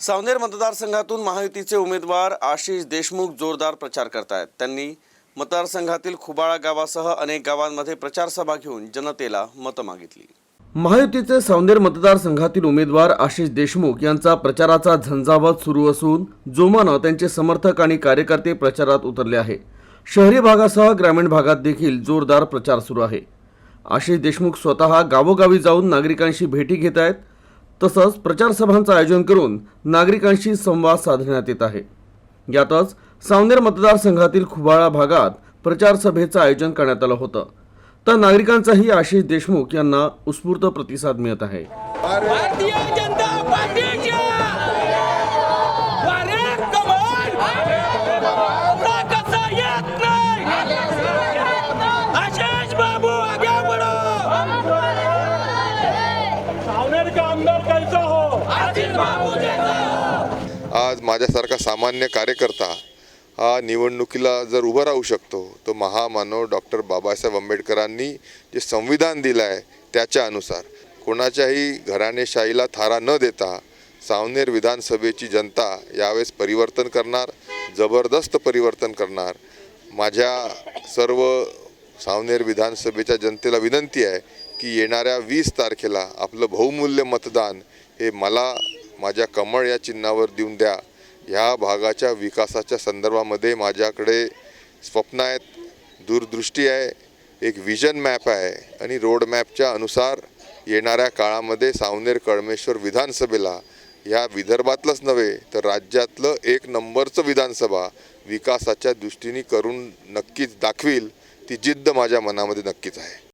सावनेर मतदारसंघातून महायुतीचे उमेदवार आशिष देशमुख जोरदार प्रचार करतायत. त्यांनी मतदारसंघातील खुबाळा गावासह अनेक गावांमध्ये प्रचारसभा घेऊन जनतेला मतं मागितली. महायुतीचे सावनेर मतदारसंघातील उमेदवार आशिष देशमुख यांचा प्रचाराचा झंझावात सुरू असून जोमानं त्यांचे समर्थक आणि कार्यकर्ते प्रचारात उतरले आहे. शहरी भागासह ग्रामीण भागात देखील जोरदार प्रचार सुरू आहे. आशिष देशमुख स्वतः गावोगावी जाऊन नागरिकांशी भेटी घेत आहेत तसंच प्रचारसभांचं आयोजन करून नागरिकांशी संवाद साधण्यात येत आहे. यातच सावनेर मतदारसंघातील खुबाळा भागात प्रचार सभेचं आयोजन करण्यात आलं होतं. तर नागरिकांचाही आशिष देशमुख यांना उत्स्फूर्त प्रतिसाद मिळत आहे. आमदार हो. आशिष बाबू जैसा हो. आज माझ्यासारखा सामान्य कार्यकर्ता हा निवडणुकीला जर उभं राहू शकतो तो महामानव डॉक्टर बाबासाहेब आंबेडकरांनी जे संविधान दिलं आहे त्याच्या अनुसार. कोणाच्याही घराणेशाहीला थारा न देता सावनेर विधानसभेची जनता यावेळेस परिवर्तन करणार जबरदस्त परिवर्तन करणार. माझ्या सर्व सावनेर विधानसभेच्या जनतेला विनंती आहे की येणाऱ्या वीस तारखेला आपलं बहुमूल्य मतदान हे मला माझ्या कमळ या चिन्हावर देऊन द्या. ह्या भागाच्या विकासाच्या संदर्भामध्ये माझ्याकडे स्वप्न आहेत दूरदृष्टी आहे एक विजन मॅप आहे आणि रोड मॅपच्या अनुसार येणाऱ्या काळामध्ये सावनेर कळमेश्वर विधानसभेला ह्या विदर्भातलंच नव्हे तर राज्यातलं एक नंबरचं विधानसभा विकासाच्या दृष्टीने करून नक्कीच दाखवील ती जिद्द माझ्या मनामध्ये नक्कीच आहे.